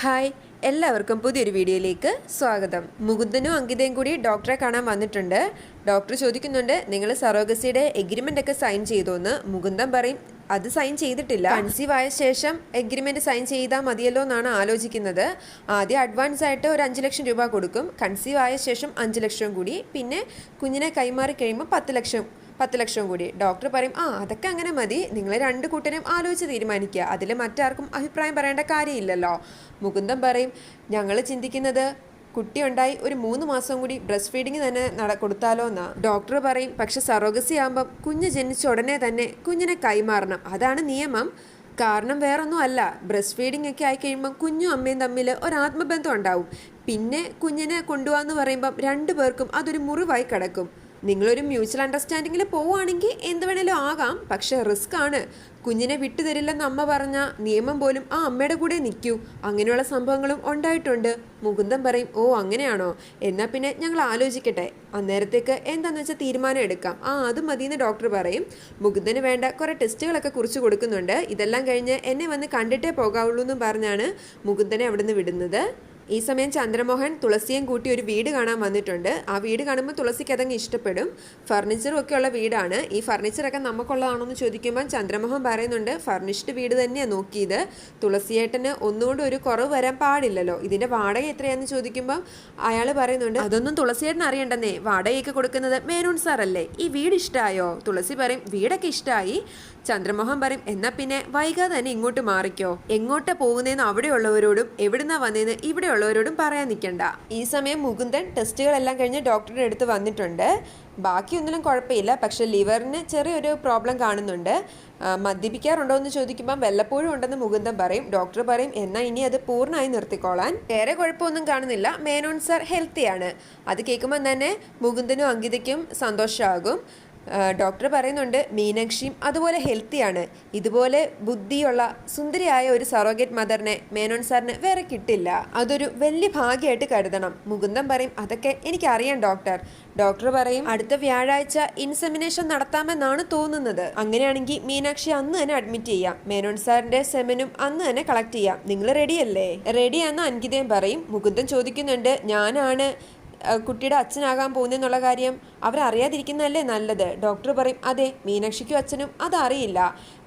Hi എല്ലാവർക്കും പുതിയൊരു വീഡിയോയിലേക്ക് സ്വാഗതം. മുകുന്ദനും അങ്കിതയും കൂടി ഡോക്ടറെ കാണാൻ വന്നിട്ടുണ്ട്. ഡോക്ടർ ചോദിക്കുന്നുണ്ട് നിങ്ങൾ സറോഗസിയുടെ എഗ്രിമെന്റ് ഒക്കെ സൈൻ ചെയ്തോ എന്ന് മുകുന്ദൻ പറയും അത് സൈൻ ചെയ്തിട്ടില്ല. കൺസീവ് ആയ ശേഷം എഗ്രിമെന്റ് സൈൻ ചെയ്താൽ മതിയല്ലോ എന്നാണ് ആലോചിക്കുന്നത്. ആദ്യം അഡ്വാൻസ് ആയിട്ട് ഒരു അഞ്ച് ലക്ഷം രൂപ കൊടുക്കും. കൺസീവ് ആയ ശേഷം അഞ്ച് ലക്ഷം കൂടി. പിന്നെ കുഞ്ഞിനെ കൈമാറി കഴിയുമ്പോൾ പത്ത് ലക്ഷം. പത്ത് ലക്ഷം കൂടി. ഡോക്ടർ പറയും ആ അതൊക്കെ അങ്ങനെ മതി. നിങ്ങൾ രണ്ട് കൂട്ടരും ആലോചിച്ച് തീരുമാനിക്കുക. അതിൽ മറ്റാർക്കും അഭിപ്രായം പറയേണ്ട കാര്യമില്ലല്ലോ. മുകുന്ദം പറയും ഞങ്ങൾ ചിന്തിക്കുന്നത് കുട്ടിയുണ്ടായി ഒരു മൂന്ന് മാസം കൂടി ബ്രസ്റ്റ് ഫീഡിങ് തന്നെ നട കൊടുത്താലോ എന്നാ. ഡോക്ടർ പറയും പക്ഷെ സറോഗസി ആകുമ്പം കുഞ്ഞ് ജനിച്ച ഉടനെ തന്നെ കുഞ്ഞിനെ കൈമാറണം. അതാണ് നിയമം. കാരണം വേറൊന്നും അല്ല. ബ്രസ്റ്റ് ഫീഡിംഗ് ഒക്കെ ആയി കഴിയുമ്പം കുഞ്ഞും അമ്മയും തമ്മിൽ ഒരു ആത്മബന്ധം ഉണ്ടാവും. പിന്നെ കുഞ്ഞിനെ കൊണ്ടുപോകാന്ന് പറയുമ്പം രണ്ടു പേർക്കും അതൊരു മുറിവായി കിടക്കും. നിങ്ങളൊരു മ്യൂച്വൽ അണ്ടർസ്റ്റാൻഡിങ്ങിൽ പോവുകയാണെങ്കിൽ എന്ത് വേണേലും ആകാം. പക്ഷെ റിസ്ക് ആണ്. കുഞ്ഞിനെ വിട്ടുതരില്ലെന്ന് അമ്മ പറഞ്ഞ നിയമം പോലും ആ അമ്മയുടെ കൂടെ നിൽക്കൂ. അങ്ങനെയുള്ള സംഭവങ്ങളും ഉണ്ടായിട്ടുണ്ട്. മുകുന്ദൻ പറയും ഓ അങ്ങനെയാണോ? എന്നാൽ പിന്നെ ഞങ്ങൾ ആലോചിക്കട്ടെ. അന്നേരത്തേക്ക് എന്താണെന്ന് വെച്ചാൽ തീരുമാനം എടുക്കാം. ആ അത് മതിയെന്ന് ഡോക്ടർ പറയും. മുകുന്ദന് വേണ്ട കുറേ ടെസ്റ്റുകളൊക്കെ കുറിച്ച് കൊടുക്കുന്നുണ്ട്. ഇതെല്ലാം കഴിഞ്ഞ് എന്നെ വന്ന് കണ്ടിട്ടേ പോകാവുള്ളൂ എന്നും പറഞ്ഞാണ് മുകുന്ദനെ അവിടുന്ന് വിടുന്നത്. ഈ സമയം ചന്ദ്രമോഹൻ തുളസിയും കൂട്ടി ഒരു വീട് കാണാൻ വന്നിട്ടുണ്ട്. ആ വീട് കാണുമ്പോൾ തുളസിക്ക് അതങ്ങ് ഇഷ്ടപ്പെടും. ഫർണിച്ചറും ഒക്കെ ഉള്ള വീടാണ്. ഈ ഫർണിച്ചറൊക്കെ നമുക്കുള്ളതാണോ എന്ന് ചോദിക്കുമ്പോൾ ചന്ദ്രമോഹൻ പറയുന്നുണ്ട് ഫർണിഷ്ഡ് വീട് തന്നെയാണ് നോക്കിയത്. തുളസിയേട്ടന് ഒന്നുകൊണ്ട് ഒരു കുറവ് വരാൻ പാടില്ലല്ലോ. ഇതിന്റെ വാടക എത്രയാണെന്ന് ചോദിക്കുമ്പോൾ അയാൾ പറയുന്നുണ്ട് അതൊന്നും തുളസിയേട്ടൻ അറിയണ്ടെന്നേ. വാടകയൊക്കെ കൊടുക്കുന്നത് മേനോൻ സാറല്ലേ. ഈ വീട് ഇഷ്ടമായോ തുളസി പറയും വീടൊക്കെ ഇഷ്ടമായി ചന്ദ്രമോഹൻ പറയും എന്നാൽ പിന്നെ വൈകാതെ തന്നെ ഇങ്ങോട്ട് മാറിക്കോ. എങ്ങോട്ടാണ് പോകുന്നതെന്ന് അവിടെയുള്ളവരോടും എവിടുന്നാ വന്നതെന്ന് ഇവിടെയുള്ളവരോടും പറയാൻ നിൽക്കണ്ട. ഈ സമയം മുകുന്ദൻ ടെസ്റ്റുകളെല്ലാം കഴിഞ്ഞ് ഡോക്ടറുടെ അടുത്ത് വന്നിട്ടുണ്ട്. ബാക്കിയൊന്നിനും കുഴപ്പമില്ല. പക്ഷെ ലിവറിന് ചെറിയൊരു പ്രോബ്ലം കാണുന്നുണ്ട്. മദ്യപിക്കാറുണ്ടോ എന്ന് ചോദിക്കുമ്പോൾ വല്ലപ്പോഴും ഉണ്ടെന്ന് മുകുന്ദൻ പറയും. ഡോക്ടർ പറയും എന്നാൽ ഇനി അത് പൂർണമായി നിർത്തിക്കോളാൻ. വേറെ കുഴപ്പമൊന്നും കാണുന്നില്ല. മേനോൻ സാർ ഹെൽത്തിയാണ്. അത് കേൾക്കുമ്പോൾ തന്നെ മുകുന്ദനും അങ്കിതയ്ക്കും സന്തോഷമാകും. ഡോക്ടർ പറയുന്നുണ്ട് മീനാക്ഷിയും അതുപോലെ ഹെൽത്തിയാണ്. ഇതുപോലെ ബുദ്ധിയുള്ള സുന്ദരിയായ ഒരു സറോഗേറ്റ് മദറിനെ മേനോൻ സാറിന് വേറെ കിട്ടില്ല. അതൊരു വലിയ ഭാഗ്യമായിട്ട് കരുതണം. മുകുന്ദം പറയും അതൊക്കെ എനിക്കറിയാം ഡോക്ടർ. ഡോക്ടർ പറയും അടുത്ത വ്യാഴാഴ്ച ഇൻസെമിനേഷൻ നടത്താമെന്നാണ് തോന്നുന്നത്. അങ്ങനെയാണെങ്കിൽ മീനാക്ഷി അന്ന് തന്നെ അഡ്മിറ്റ് ചെയ്യാം. മേനോൻ സാറിന്റെ സെമനും അന്ന് തന്നെ കളക്ട് ചെയ്യാം. നിങ്ങൾ റെഡിയല്ലേ റെഡിയാന്ന് അൻകിതയും പറയും. മുകുന്ദൻ ചോദിക്കുന്നുണ്ട് ഞാനാണ് കുട്ടിയുടെ അച്ഛനാകാൻ പോകുന്നെന്നുള്ള കാര്യം അവരറിയാതിരിക്കുന്നതല്ലേ നല്ലത്? ഡോക്ടർ പറയും അതെ മീനാക്ഷിക്കും അച്ഛനും അതറിയില്ല.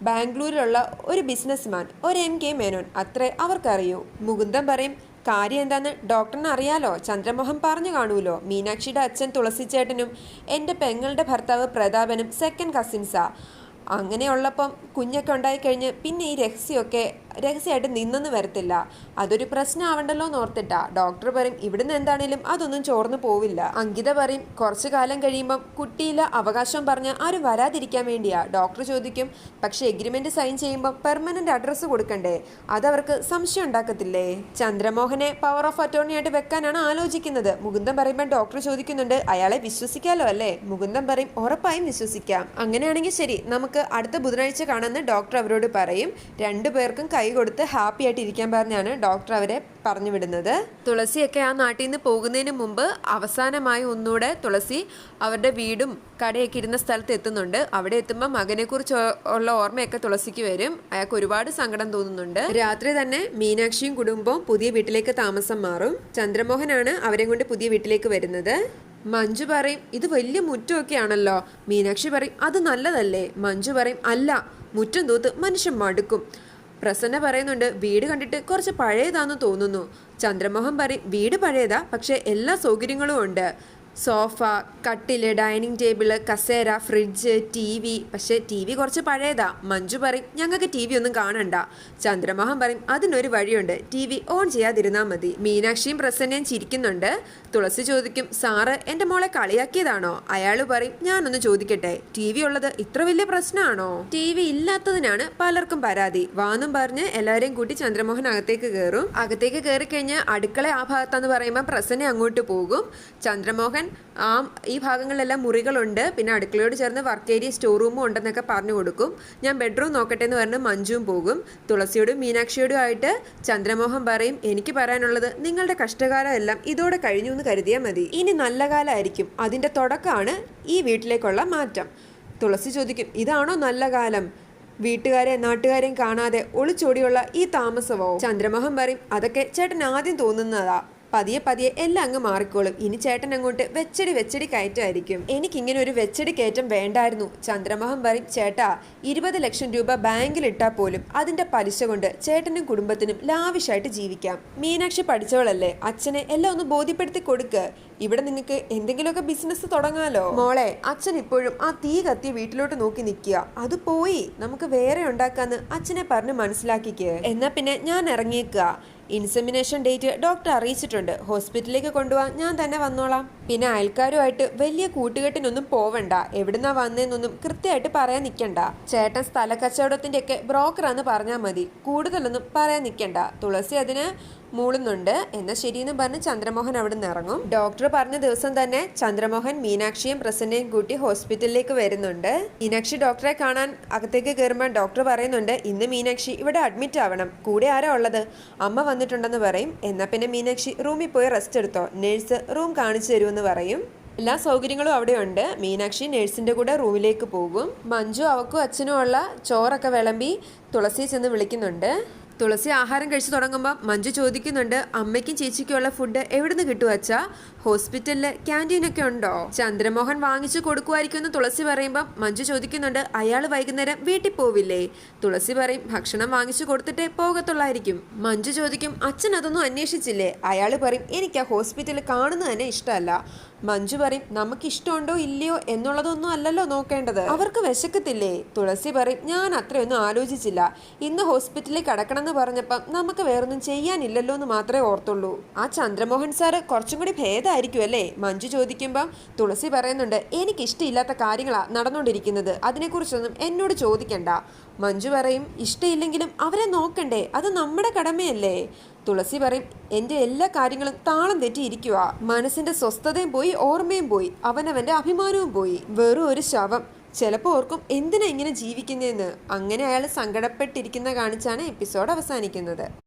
ബാംഗ്ലൂരിലുള്ള ഒരു ബിസിനസ്മാൻ ഒരു എം കെ മേനോൻ അത്രേ അവർക്കറിയൂ. മുകുന്ദൻ പറയും കാര്യം എന്താന്ന് ഡോക്ടറിന് അറിയാലോ. ചന്ദ്രമോഹൻ പറഞ്ഞു കാണൂലോ മീനാക്ഷിയുടെ അച്ഛൻ തുളസിച്ചേട്ടനും എന്റെ പെങ്ങളുടെ ഭർത്താവ് പ്രതാപനും സെക്കൻഡ് കസിൻസാ അങ്ങനെയുള്ളപ്പം കുഞ്ഞൊക്കെ ഉണ്ടായിക്കഴിഞ്ഞ് പിന്നെ ഈ രഹസ്യമൊക്കെ രഹസ്യമായിട്ട് നിന്നെന്ന് വരത്തില്ല. അതൊരു പ്രശ്നമാവണ്ടല്ലോ എന്ന് ഓർത്തിട്ടാ. ഡോക്ടർ പറയും ഇവിടുന്ന് എന്താണേലും അതൊന്നും ചോർന്നു പോവില്ല. അങ്കിത പറയും കുറച്ചു കാലം കഴിയുമ്പം കുട്ടിയിലെ അവകാശം പറഞ്ഞ് ആരും വരാതിരിക്കാൻ വേണ്ടിയാ. ഡോക്ടർ ചോദിക്കും പക്ഷെ എഗ്രിമെന്റ് സൈൻ ചെയ്യുമ്പോൾ പെർമനന്റ് അഡ്രസ്സ് കൊടുക്കണ്ടേ? അതവർക്ക് സംശയം ഉണ്ടാക്കത്തില്ലേ? ചന്ദ്രമോഹനെ പവർ ഓഫ് അറ്റോർണി ആയിട്ട് വെക്കാനാണ് ആലോചിക്കുന്നത്. മുകുന്ദൻ പറയുമ്പോൾ ഡോക്ടർ ചോദിക്കുന്നുണ്ട് അയാളെ വിശ്വസിക്കാലോ അല്ലേ? മുകുന്ദൻ പറയും ഉറപ്പായും വിശ്വസിക്കാം. അങ്ങനെയാണെങ്കിൽ ശരി നമുക്ക് അടുത്ത ബുധനാഴ്ച കാണാമെന്ന് ഡോക്ടർ അവരോട് പറയും. രണ്ടു പേർക്കും കൈ കൊടുത്ത് ഹാപ്പി ആയിട്ട് ഇരിക്കാൻ പറഞ്ഞാണ് ഡോക്ടർ അവരെ പറഞ്ഞു വിടുന്നത്. തുളസിയൊക്കെ ആ നാട്ടിൽ നിന്ന് പോകുന്നതിന് മുമ്പ് അവസാനമായി ഒന്നുകൂടെ തുളസി അവരുടെ വീടും കടയൊക്കെ ഇരുന്ന സ്ഥലത്ത് എത്തുന്നുണ്ട്. അവിടെ എത്തുമ്പോൾ മകനെക്കുറിച്ച് ഉള്ള ഓർമ്മയൊക്കെ തുളസിക്ക് വരും. അയാൾക്ക് ഒരുപാട് സങ്കടം തോന്നുന്നുണ്ട്. രാത്രി തന്നെ മീനാക്ഷിയും കുടുംബവും പുതിയ വീട്ടിലേക്ക് താമസം മാറും. ചന്ദ്രമോഹനാണ് അവരെ കൊണ്ട് പുതിയ വീട്ടിലേക്ക് വരുന്നത്. മഞ്ജു പറയും ഇത് വലിയ മുറ്റമൊക്കെ ആണല്ലോ മീനാക്ഷി പറയും അത് നല്ലതല്ലേ. മഞ്ജു പറയും അല്ല മുറ്റം തൂത്ത് മനുഷ്യൻ മടുക്കും. പ്രസന്ന പറയുന്നുണ്ട് വീട് കണ്ടിട്ട് കുറച്ച് പഴയതാന്ന് തോന്നുന്നു. ചന്ദ്രമോഹൻ പറയും വീട് പഴയതാ പക്ഷേ എല്ലാ സൗകര്യങ്ങളും ഉണ്ട്. സോഫ കട്ടിൽ ഡൈനിങ് ടേബിൾ കസേര ഫ്രിഡ്ജ് ടി വി. പക്ഷേ ടി വി കുറച്ച് പഴയതാ. മഞ്ജു പറയും ഞങ്ങൾക്ക് ടി വി ഒന്നും കാണണ്ട. ചന്ദ്രമോഹൻ പറയും അതിനൊരു വഴിയുണ്ട്. ടി വി ഓൺ ചെയ്യാതിരുന്നാൽ മതി. മീനാക്ഷിയും പ്രസന്നയും ചിരിക്കുന്നുണ്ട്. തുളസി ചോദിക്കും സാറ് എന്റെ മോളെ കളിയാക്കിയതാണോ? അയാൾ പറയും ഞാനൊന്ന് ചോദിക്കട്ടെ. ടി വി ഉള്ളത് ഇത്ര വലിയ പ്രശ്നമാണോ ടി വി ഇല്ലാത്തതിനാണ് പലർക്കും പരാതി. വാന്നും പറഞ്ഞ് എല്ലാവരെയും കൂട്ടി ചന്ദ്രമോഹൻ അകത്തേക്ക് കയറും അകത്തേക്ക് കയറി കഴിഞ്ഞ് അടുക്കള ആ ഭാഗത്താന്ന് പറയുമ്പോൾ പ്രസന്നെ അങ്ങോട്ട് പോകും. ചന്ദ്രമോഹൻ ആ ഈ ഭാഗങ്ങളിലെല്ലാം മുറികളുണ്ട്. പിന്നെ അടുക്കളയോട് ചേർന്ന് വർക്ക് ഏരിയ സ്റ്റോർ റൂമും ഉണ്ടെന്നൊക്കെ പറഞ്ഞു കൊടുക്കും. ഞാൻ ബെഡ്റൂം നോക്കട്ടെ എന്ന് പറഞ്ഞ് മഞ്ജുവും പോകും. തുളസിയോടും മീനാക്ഷിയോടും ആയിട്ട് ചന്ദ്രമോഹൻ പറയും എനിക്ക് പറയാനുള്ളത് നിങ്ങളുടെ കഷ്ടകാലം എല്ലാം ഇതോടെ കഴിഞ്ഞു എന്ന് കരുതിയാൽ മതി. ഇനി നല്ല കാലമായിരിക്കും. അതിന്റെ തുടക്കമാണ് ഈ വീട്ടിലേക്കുള്ള മാറ്റം. തുളസി ചോദിക്കും ഇതാണോ നല്ല കാലം? വീട്ടുകാരെ നാട്ടുകാരെയും കാണാതെ ഒളിച്ചോടിയുള്ള ഈ താമസമോ ചന്ദ്രമോഹൻ പറയും അതൊക്കെ ചേട്ടൻ ആദ്യം തോന്നുന്നതാ. പതിയെ പതിയെ എല്ലാം അങ്ങ് മാറിക്കോളും. ഇനി ചേട്ടൻ അങ്ങോട്ട് വെച്ചടി വെച്ചടി കയറ്റമായിരിക്കും. എനിക്കിങ്ങനെ ഒരു വെച്ചടി കയറ്റം വേണ്ടായിരുന്നു. ചന്ദ്രമോഹൻ പറയും ചേട്ടാ ഇരുപത് ലക്ഷം രൂപ ബാങ്കിൽ ഇട്ടാൽ പോലും അതിന്റെ പലിശ കൊണ്ട് ചേട്ടനും കുടുംബത്തിനും ലാവിഷായിട്ട് ജീവിക്കാം. മീനാക്ഷി പഠിച്ചവളല്ലേ? അച്ഛനെ എല്ലാം ഒന്ന് ബോധ്യപ്പെടുത്തി കൊടുക്ക്. ഇവിടെ നിങ്ങൾക്ക് എന്തെങ്കിലുമൊക്കെ ബിസിനസ് തുടങ്ങാലോ? മോളെ അച്ഛൻ ഇപ്പോഴും ആ തീ കത്തി വീട്ടിലോട്ട് നോക്കി നിൽക്കുക. അത് പോയി നമുക്ക് വേറെ ഉണ്ടാക്കാന്ന് അച്ഛനെ പറഞ്ഞ് മനസ്സിലാക്കിക്ക്. എന്നാ പിന്നെ ഞാൻ ഇറങ്ങിയേക്കുക. ഇൻസെമിനേഷൻ ഡേറ്റ് ഡോക്ടർ അറിയിച്ചിട്ടുണ്ട്. ഹോസ്പിറ്റലിലേക്ക് കൊണ്ടുപോകാൻ ഞാൻ തന്നെ വന്നോളാം. പിന്നെ അയൽക്കാരുമായിട്ട് വലിയ കൂട്ടുകെട്ടിനൊന്നും പോവണ്ട. എവിടുന്നാ വന്നതെന്നൊന്നും കൃത്യമായിട്ട് പറയാൻ നിൽക്കണ്ട ചേട്ടൻ സ്ഥല കച്ചവടത്തിന്റെ ഒക്കെ ബ്രോക്കറാന്ന് പറഞ്ഞാൽ മതി. കൂടുതലൊന്നും പറയാൻ നിൽക്കണ്ട തുളസി അതിന് മൂളുന്നുണ്ട്. എന്നാൽ ശരിയെന്ന് പറഞ്ഞ് ചന്ദ്രമോഹൻ അവിടെ നിന്ന് ഇറങ്ങും. ഡോക്ടർ പറഞ്ഞ ദിവസം തന്നെ ചന്ദ്രമോഹൻ മീനാക്ഷിയും പ്രസന്നയും കൂട്ടി ഹോസ്പിറ്റലിലേക്ക് വരുന്നുണ്ട്. മീനാക്ഷി ഡോക്ടറെ കാണാൻ അകത്തേക്ക് കയറുമ്പോൾ ഡോക്ടർ പറയുന്നുണ്ട് ഇന്ന് മീനാക്ഷി ഇവിടെ അഡ്മിറ്റ് ആവണം. കൂടെ ആരാ ഉള്ളത്? അമ്മ വന്നിട്ടുണ്ടെന്ന് പറയും. എന്നാൽ പിന്നെ മീനാക്ഷി റൂമിൽ പോയി റെസ്റ്റ് എടുത്തോ? നേഴ്സ് റൂം കാണിച്ചു പറയും. എല്ലാ സൗകര്യങ്ങളും അവിടെയുണ്ട്. മീനാക്ഷി നഴ്സിന്റെ കൂടെ റൂമിലേക്ക് പോകും. മഞ്ജു അവക്കും അച്ഛനും ഉള്ള ചോറൊക്കെ വിളമ്പി തുളസി ചെന്ന് വിളിക്കുന്നുണ്ട്. തുളസി ആഹാരം കഴിച്ചു തുടങ്ങുമ്പോൾ മഞ്ജു ചോദിക്കുന്നുണ്ട് അമ്മയ്ക്കും ചേച്ചിക്കുള്ള ഫുഡ് എവിടുന്ന് കിട്ടും അച്ഛാ? ഹോസ്പിറ്റലിൽ ക്യാന്റീനൊക്കെ ഉണ്ടോ? ചന്ദ്രമോഹൻ വാങ്ങിച്ചു കൊടുക്കുമായിരിക്കും എന്ന് തുളസി പറയുമ്പോൾ മഞ്ജു ചോദിക്കുന്നുണ്ട് അയാൾ വൈകുന്നേരം വീട്ടിൽ പോവില്ലേ? തുളസി പറയും ഭക്ഷണം വാങ്ങിച്ചു കൊടുത്തിട്ടേ പോകത്തുള്ളായിരിക്കും. മഞ്ജു ചോദിക്കും അച്ഛൻ അതൊന്നും അന്വേഷിച്ചില്ലേ? അയാൾ പറയും എനിക്ക് ആ ഹോസ്പിറ്റലിൽ കാണുന്നത് തന്നെ ഇഷ്ടമല്ല. മഞ്ജു പറയും നമുക്ക് ഇഷ്ടമുണ്ടോ ഇല്ലയോ എന്നുള്ളതൊന്നും അല്ലല്ലോ നോക്കേണ്ടത്. അവർക്ക് വിശക്കത്തില്ലേ? തുളസി പറയും ഞാൻ അത്രയൊന്നും ആലോചിച്ചില്ല. ഇന്ന് ഹോസ്പിറ്റലിൽ കിടക്കണമെന്ന് പറഞ്ഞപ്പം നമുക്ക് വേറൊന്നും ചെയ്യാനില്ലല്ലോ എന്ന് മാത്രമേ ഓർത്തുള്ളൂ. ആ ചന്ദ്രമോഹൻ സാറ് കുറച്ചും കൂടി ഭേദമായിരിക്കും അല്ലേ മഞ്ജു ചോദിക്കുമ്പം തുളസി പറയുന്നുണ്ട് എനിക്ക് ഇഷ്ടമില്ലാത്ത കാര്യങ്ങളാ നടന്നുകൊണ്ടിരിക്കുന്നത് അതിനെക്കുറിച്ചൊന്നും എന്നോട് ചോദിക്കണ്ട. മഞ്ജു പറയും ഇഷ്ടമില്ലെങ്കിലും അവരെ നോക്കണ്ടേ? അത് നമ്മുടെ കടമയല്ലേ? തുളസി പറയും എന്റെ എല്ലാ കാര്യങ്ങളും താളം തെറ്റിയിരിക്കുക മനസ്സിന്റെ സ്വസ്ഥതയും പോയി ഓർമ്മയും പോയി. അവനവന്റെ അഭിമാനവും പോയി. വെറും ഒരു ശവം. ചിലപ്പോൾ ഓർക്കും എന്തിനാ ഇങ്ങനെ ജീവിക്കുന്നതെന്ന് അങ്ങനെ അയാൾ സങ്കടപ്പെട്ടിരിക്കുന്ന കാണിച്ചാണ് എപ്പിസോഡ് അവസാനിക്കുന്നത്.